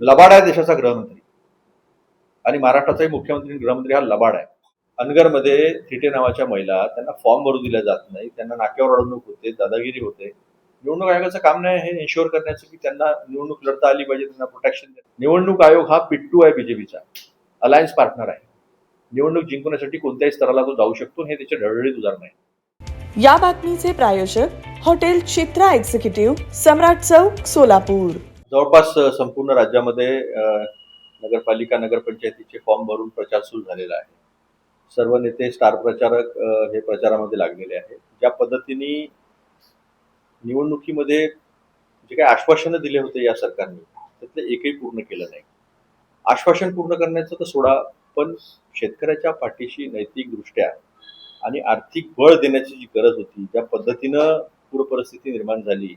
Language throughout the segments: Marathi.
लबाड आहे देशाचा गृहमंत्री. आणि महाराष्ट्राचाही मुख्यमंत्री आणि गृहमंत्री हा लबाड आहे. अनगरमध्ये थिटे नावाच्या महिला त्यांना फॉर्म भरू दिला जात नाही त्यांना नाक्यावर अडवणूक होते दादागिरी होते. निवडणूक आयोगाचं काम नाही हे इन्शुअर करण्याचं की त्यांना निवडणूक लढता आली पाहिजे त्यांना प्रोटेक्शन निवडणूक आयोग हा पिट्टू आहे बीजेपीचा. अलायन्स पार्टनर आहे. निवडणूक जिंकण्यासाठी कोणत्याही स्तराला तो जाऊ शकतो हे त्याचे ढळढळीत उदाहरण आहे. या बातमीचे प्रायोजक हॉटेल चित्रा एक्झिक्युटिव्ह सम्राट चौक सोलापूर. जवळपास संपूर्ण राज्यामध्ये नगरपालिका नगरपंचायतीचे फॉर्म भरून प्रचार सुरू झालेला आहे. सर्व नेते स्टार प्रचारक हे प्रचारामध्ये लागलेले आहेत. ज्या पद्धतीने निवडणुकीमध्ये जे काही आश्वासनं दिले होते या सरकारने त्यातलं एकही पूर्ण केलं नाही. आश्वासन पूर्ण करण्याचं तर सोडा पण शेतकऱ्याच्या पाठीशी नैतिकदृष्ट्या आणि आर्थिक बळ देण्याची जी गरज होती ज्या पद्धतीनं पूरपरिस्थिती निर्माण झाली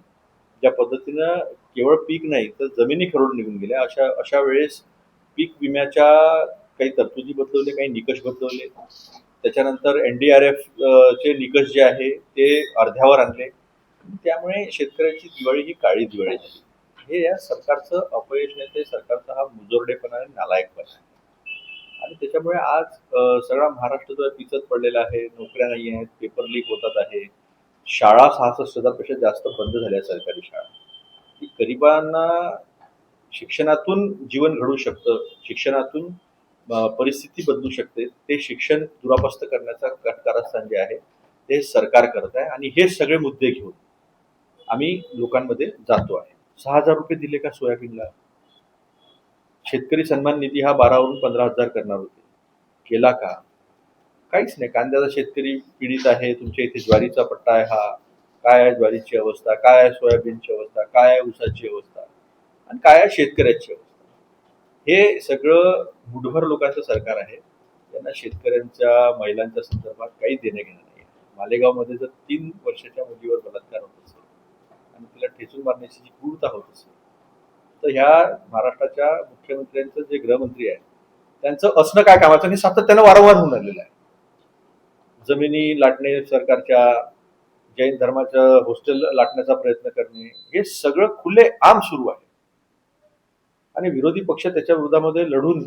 ज्या पद्धतीनं केवळ पीक नाही तर जमिनी खरडून निघून गेल्या. अशा अशा वेळेस पीक विम्याच्या काही तरतुदी बदलवले काही निकष बदलवले. त्याच्यानंतर एन डी आर एफ चे निकष जे आहे ते अर्ध्यावर आणले. त्यामुळे शेतकऱ्याची दिवाळी ही काळी दिवाळी झाली. हे या सरकारचं अपयश नाही ते सरकारचा हा मुजोरडेपणा आणि नालायकपणा आहे. आणि त्याच्यामुळे आज सगळा महाराष्ट्र जो पिचत पडलेला आहे नोकऱ्या नाही आहेत पेपर लीक होतात आहे शाळा सहासष्ट हजारपेक्षा जास्त बंद झाल्या सरकारी शाळा. की गरिबांना शिक्षणातून जीवन घडू शकतं शिक्षणातून परिस्थिती बदलू शकते ते शिक्षण दुरापस्त करण्याचा कारस्थान जे आहे ते सरकार करत आहे आणि हे सगळे मुद्दे घेऊन आम्ही लोकांमध्ये जातो आहे. सहा हजार रुपये दिले का सोयाबीनला? शेतकरी सन्मान निधी हा बारावरून पंधरा हजार करणार होते. केला का? काहीच नाही. कांद्याचा शेतकरी पीडित आहे तुमच्या इथे ज्वारीचा पट्टा आहे हा. काय आहे ज्वारीची अवस्था काय आहे सोयाबीनची अवस्था काय आहे ऊसाची अवस्था आणि काय आहे शेतकऱ्याची अवस्था? हे सगळं मुठभर लोकांचं सरकार आहे. त्यांना शेतकऱ्यांच्या महिलांच्या संदर्भात काही देणे घेणं नाही. मालेगावमध्ये जर तीन वर्षाच्या मुलीवर बलात्कार होत असेल आणि तिला ठेचून मारण्याची जी क्रूरता होत असेल तर ह्या महाराष्ट्राच्या मुख्यमंत्र्यांचं जे गृहमंत्री आहे त्यांचं असणं काय कामाचं? हे सातत्यानं वारंवार होऊन आलेलं आहे. जमिनी लाटणे सरकारच्या जैन धर्माचं हॉस्टेल लाटण्याचा प्रयत्न करणे हे सगळं खुले आम सुरू आहे. आणि विरोधी पक्ष त्याच्या विरोधामध्ये लढून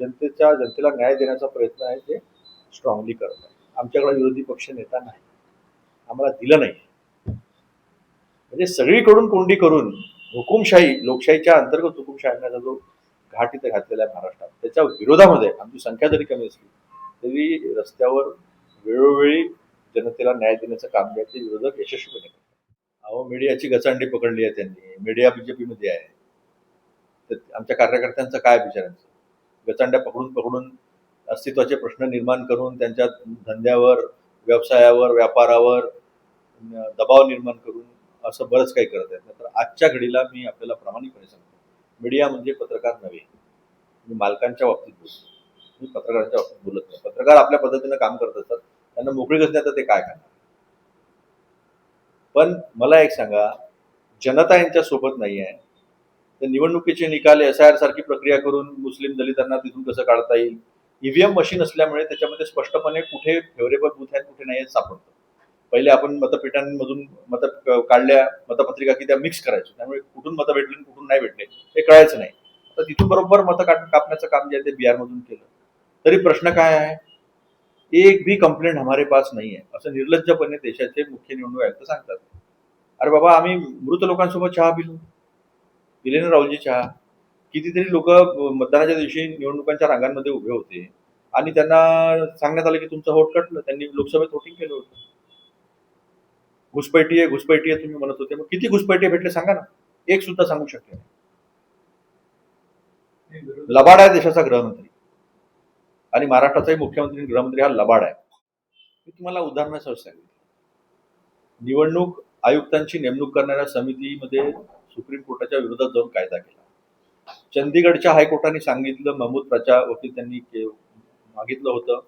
जनतेच्या जनतेला न्याय देण्याचा प्रयत्न आहे ते स्ट्रॉंगली करत आहे. आमच्याकडे विरोधी पक्ष नेता नाही. आम्हाला दिलं नाही. म्हणजे सगळीकडून कोंडी करून हुकुमशाही लोकशाहीच्या अंतर्गत हुकुमशाही आणण्याचा जो घाट इथे घातलेला आहे महाराष्ट्रात त्याच्या विरोधामध्ये आमची संख्या जरी कमी असली तरी रस्त्यावर वेळोवेळी जनतेला न्याय देण्याचं काम जे ते विरोधक यशस्वीपणे करतात अहो मीडियाची गचांडी पकडली आहे त्यांनी. मीडिया बीजेपीमध्ये आहे. तर आमच्या कार्यकर्त्यांचं काय बिचारांचं? गचांड्या पकडून पकडून अस्तित्वाचे प्रश्न निर्माण करून त्यांच्या धंद्यावर व्यवसायावर व्यापारावर दबाव निर्माण करून असं बरंच काही करत आहेत. तर आजच्या घडीला मी आपल्याला प्रामाणिकपणे सांगतो. मीडिया म्हणजे पत्रकार नव्हे. मी मालकांच्या बाबतीत बोलतो. मी पत्रकारांच्या बाबतीत बोलत नाही. पत्रकार आपल्या पद्धतीनं काम करत असतात. त्यांना मोकळी नाही तर ते काय करणार? पण मला एक सांगा जनता यांच्या सोबत नाही आहे. तर निवडणुकीचे निकाल एस आय आर सारखी प्रक्रिया करून मुस्लिम दलितांना तिथून कसं काढता येईल? ईव्हीएम मशीन असल्यामुळे त्याच्यामध्ये स्पष्टपणे कुठे फेवरेबल बूथ आहेत कुठे नाही आहेत सापडतं. पहिले आपण मतपेटांमधून मत काढल्या मतपत्रिका की त्या मिक्स करायचो. त्यामुळे कुठून मतं भेटली आणि कुठून नाही भेटले हे कळायचं नाही. तर तिथून बरोबर मतं काढ कापण्याचं काम जे आहे ते बिहारमधून केलं. तरी प्रश्न काय आहे? एक भी कंप्लेंट हमारे पास नाही आहे असं निर्लज्जपणे देशाचे मुख्य निवडणूक आयुक्त सांगतात। अरे बाबा आम्ही मृत लोकांसोबत चहा पिलो. दिले ना राहुलजी चहा. कितीतरी लोक मतदानाच्या दिवशी निवडणुकांच्या रांगांमध्ये उभे होते. आणि त्यांना सांगण्यात आलं की तुमचं होट कटलं. त्यांनी लोकसभेत वोटिंग केलं होतं. घुसपैठी आहे घुसपैठी आहे तुम्ही म्हणत होते. मग किती घुसपैठी भेटले सांगा ना. एक सुद्धा सांगू शकते लबाड आहे देशाचा गृहमंत्री. आणि महाराष्ट्राचाही मुख्यमंत्री आणि गृहमंत्री हा लबाड आहे. मी तुम्हाला उदाहरणासह सांगितलं निवडणूक आयुक्तांची नेमणूक करणाऱ्या समितीमध्ये सुप्रीम कोर्टाच्या विरोधात जाऊन कायदा केला. चंदीगडच्या हायकोर्टाने सांगितलं महमूद वकील त्यांनी मागितलं होतं.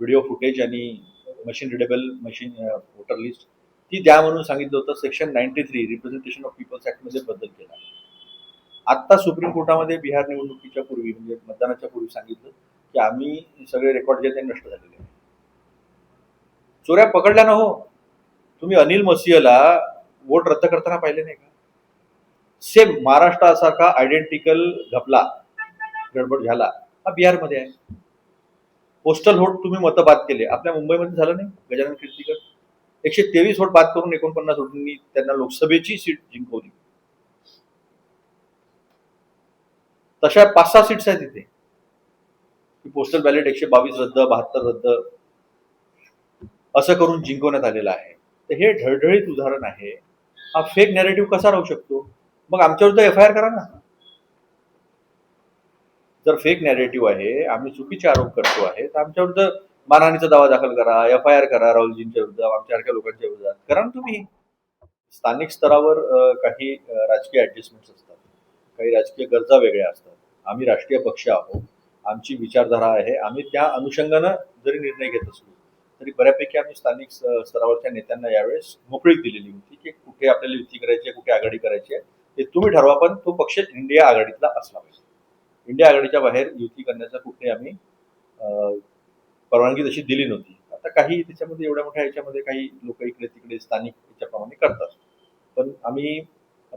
व्हिडिओ फुटेज आणि machine readable machine voter list ती द्या म्हणून सांगितलं होतं. Section ninety three representation of peoples ऍक्टमध्ये बदल केला. आत्ता सुप्रीम कोर्टामध्ये बिहार निवडणुकीच्या पूर्वी म्हणजे मतदानाच्या पूर्वी सांगितलं की आम्ही सगळे रेकॉर्ड जे ते नष्ट झालेले चोऱ्या पकडल्या ना हो तुम्ही अनिल मसिहला वोट रद्द करताना पाहिले नाही का? सेम महाराष्ट्रासारखा आयडेंटिकल घपला गडबड झाला हा बिहारमध्ये आहे. पोस्टल व्होट तुम्ही मतं बाद केले. आपल्या मुंबईमध्ये झालं नाही गजानन कीर्तीकर एकशे तेवीस व्होट बाद करून एकोणपन्नास वोटांनी त्यांना लोकसभेची सीट जिंकवली. तशा पाच सहा सीट्स आहेत तिथे. पोस्टल बॅलेट एकशे बावीस रद्द बहात्तर रद्द असं करून जिंकवण्यात आलेलं आहे. तर हे ढळढळीत उदाहरण आहे. हा फेक नॅरेटिव्ह कसा राहू शकतो? मग आमच्यावर तर एफ आय आर करा ना. जर फेक नॅरेटिव्ह आहे आम्ही चुकीचे आरोप करतो आहे तर आमच्या विरुद्ध मानहानीचा दावा दाखल करा एफ आय आर करा राहुलजींच्या विरुद्ध आमच्यासारख्या लोकांच्या विरोधात करा ना तुम्ही. स्थानिक स्तरावर काही राजकीय ऍडजस्टमेंट्स असतात. काही राजकीय गरजा वेगळ्या असतात. आम्ही राष्ट्रीय पक्ष आहोत. आमची विचारधारा आहे. आम्ही त्या अनुषंगानं जरी निर्णय घेत असलो तरी बऱ्यापैकी आम्ही स्थानिक स- स्तरावरच्या नेत्यांना यावेळेस मोकळीक दिलेली होती की कुठे आपल्याला युती करायची आहे कुठे आघाडी करायची आहे ते तुम्ही ठरवा पण तो पक्ष इंडिया आघाडीतला असला पाहिजे. इंडिया आघाडीच्या बाहेर युती करण्याचा कुठे आम्ही परवानगी तशी दिली नव्हती. आता काही त्याच्यामध्ये एवढ्या मोठ्या याच्यामध्ये काही लोक इकडे तिकडे स्थानिक याच्याप्रमाणे करतात. पण आम्ही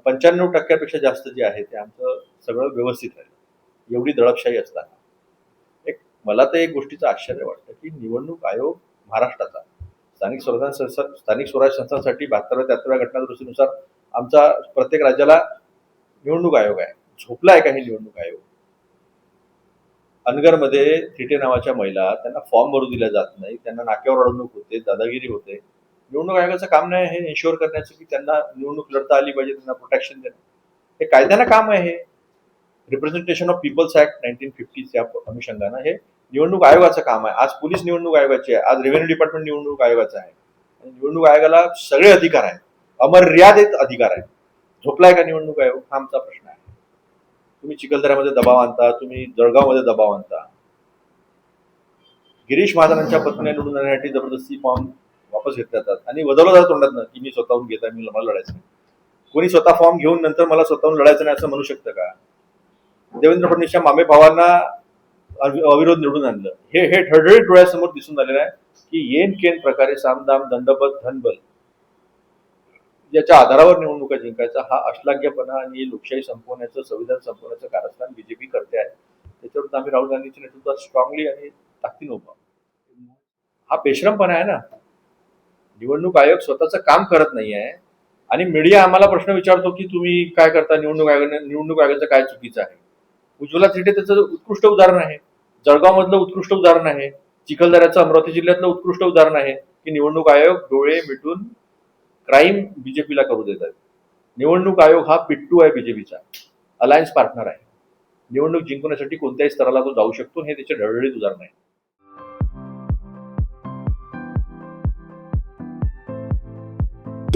पंच्याण्णव टक्क्यापेक्षा जास्त जे आहे ते आमचं सगळं व्यवस्थित राहिलं. एवढी दडपशाही असताना. मला तर एक गोष्टीचं आश्चर्य वाटतं की निवडणूक आयोग महाराष्ट्राचा स्थानिक स्वराज संस्था स्थानिक स्वराज्य संस्थांसाठी बहात्तराव्या त्र्याहत्तरव्या घटनादुरुस्तीनुसार आमचा प्रत्येक राज्याला निवडणूक आयोग आहे. झोपला आहे का हे निवडणूक आयोग? अनगरमध्ये थिटे नावाच्या महिला त्यांना फॉर्म भरू दिला जात नाही त्यांना नाक्यावर अडवणूक होते दादागिरी होते. निवडणूक आयोगाचं काम नाही हे इन्शुअर करण्याचं की त्यांना निवडणूक लढता आली पाहिजे त्यांना प्रोटेक्शन देणं. हे कायद्यानं काम आहे हे. Representation of peoples act nineteen फिफ्टीच्या अनुषंगानं हे निवडणूक आयोगाचं काम आहे. आज पोलीस निवडणूक आयोगाची आहे. आज रेव्हेन्यू डिपार्टमेंट निवडणूक आयोगाचं आहे. आणि निवडणूक आयोगाला सगळे अधिकार आहेत. अमर्यादित अधिकार आहेत. झोपलाय का निवडणूक आयोग? हा आमचा प्रश्न आहे. तुम्ही चिखलदऱ्यामध्ये दबाव आणता तुम्ही जळगावमध्ये दबाव आणता. गिरीश महाजनांच्या पत्नीने निवडून आणण्यासाठी जबरदस्ती फॉर्म वापस घेतले जातात. आणि वदवलं जातं तोंडात की मी स्वतःहून घेता मी मला लढायचं कोणी स्वतः फॉर्म घेऊन नंतर मला स्वतःहून लढायचं नाही असं म्हणू शकतं का? देवेंद्र फडणवीसच्या मामे भावांना अविरोध निवडून आणलं. हे हे ठळठळीत डोळ्यासमोर दिसून आलेलं आहे की येन केन प्रकारे सामदाम दंडबल धनबल याच्या आधारावर निवडणुका जिंकायचा हा अश्लाघ्यपणा आणि लोकशाही संपवण्याचं संविधान संपवण्याचं कारस्थान बीजेपी करते आहे. त्याच्यावर आम्ही राहुल गांधीच्या नेतृत्वात स्ट्रॉंगली आणि ताकदीनं उभा हा पेशरमपणा आहे ना. निवडणूक आयोग स्वतःचं काम करत नाही आहे आणि मीडिया आम्हाला प्रश्न विचारतो की तुम्ही काय करता? निवडणूक आयोगाने निवडणूक आयोगाचं काय चुकीचं आहे? उज्ज्वला थेटे त्याचं उत्कृष्ट उदाहरण आहे. जळगाव मधलं उत्कृष्ट उदाहरण आहे. चिखलदऱ्याचं अमरावती जिल्ह्यातलं उत्कृष्ट उदाहरण आहे की निवडणूक आयोग डोळे मिटून क्राईम बीजेपीला करू देतात निवडणूक आयोग हा पिट्टू आहे बीजेपीचा अलायन्स पार्टनर आहे. निवडणूक जिंकण्यासाठी कोणत्याही स्तराला तो जाऊ शकतो हे त्याचे ढळढळीत उदाहरण आहे.